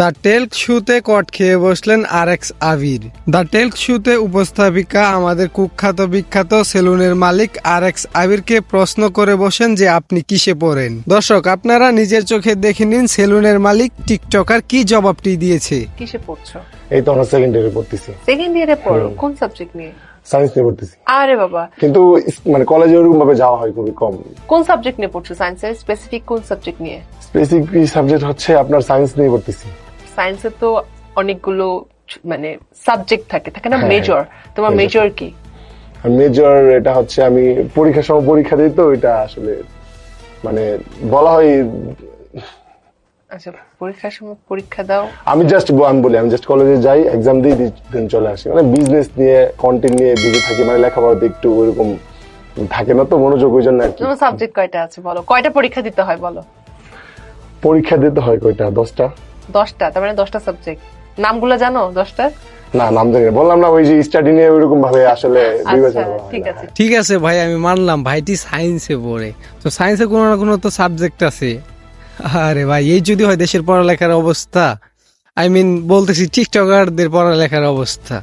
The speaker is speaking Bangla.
দ্য টেল্ক শুতে কট খেয়ে বসলেন আর এক্স আবির। দ্য টেল্ক শুতে উপস্থাপিকা আমাদের কুখ্যাত বিখ্যাত সেলুনের মালিক আর এক্স আবিরকে প্রশ্ন করে বসেন যে আপনি কিসে পড়েন? দর্শক আপনারা নিজের চোখে দেখে নিন সেলুনের মালিক টিকটকার কি জবাবটি দিয়েছে। কিসে পড়ছো? এই তো আমরা সেকেন্ড ইয়ারে পড়তেছি। সেকেন্ড ইয়ারে পড়ো? কোন সাবজেক্ট নিয়ে? সায়েন্স নিয়ে পড়তেছি। আরে বাবা। কিন্তু মানে কলেজে ওরকম ভাবে যাওয়া হয় খুবই কম। কোন সাবজেক্ট নিয়ে পড়ছো সায়েন্সের স্পেসিফিক কোন সাবজেক্ট নিয়ে? স্পেসিফিক সাবজেক্ট হচ্ছে আপনার সায়েন্স নিয়ে পড়তেছি। সায়েন্সে তো অনেকগুলো মানে সাবজেক্ট থাকে থাকে না? হ্যাঁ, মেজর তোমার মেজর কি? আর মেজর এটা হচ্ছে আমি পরীক্ষার সময় পরীক্ষা দিই তো এটা আসলে মানে বলা হয় আচ্ছা পরীক্ষার সময় পরীক্ষা দাও। আমি জাস্ট আমি বলি আমি জাস্ট কলেজে যাই এক্সাম দিই দেন চলে আসি। মানে বিজনেস নিয়ে কন্টেন্ট নিয়ে থাকি মানে লেখাপড়াতে একটু থাকে না তো মনোযোগ ওই জন্য আর কি। তোমার সাবজেক্ট কয়টা আছে বলো? কয়টা পরীক্ষা দিতে হয় বলো? পরীক্ষা দিতে হয় কয়টা? দশটা? দশটা তার মানে দশটা সাবজেক্ট নামগুলো জানো দশটা? না নাম জানি বললাম না ওই যে স্টাডি নিয়ে ওইরকম ভাবে আসলে আচ্ছা বিবেচনা ঠিক আছে। ঠিক আছে ভাই আমি মানলাম। ভাইটি সায়েন্সে পড়ে। তো সায়েন্সে কোনো না কোনো তো সাবজেক্ট আছে। আরে ভাই এই যদি হয় দেশের পড়ালেখার অবস্থা। আই মিন বলতেছি টিকটকারদের পড়ালেখার অবস্থা।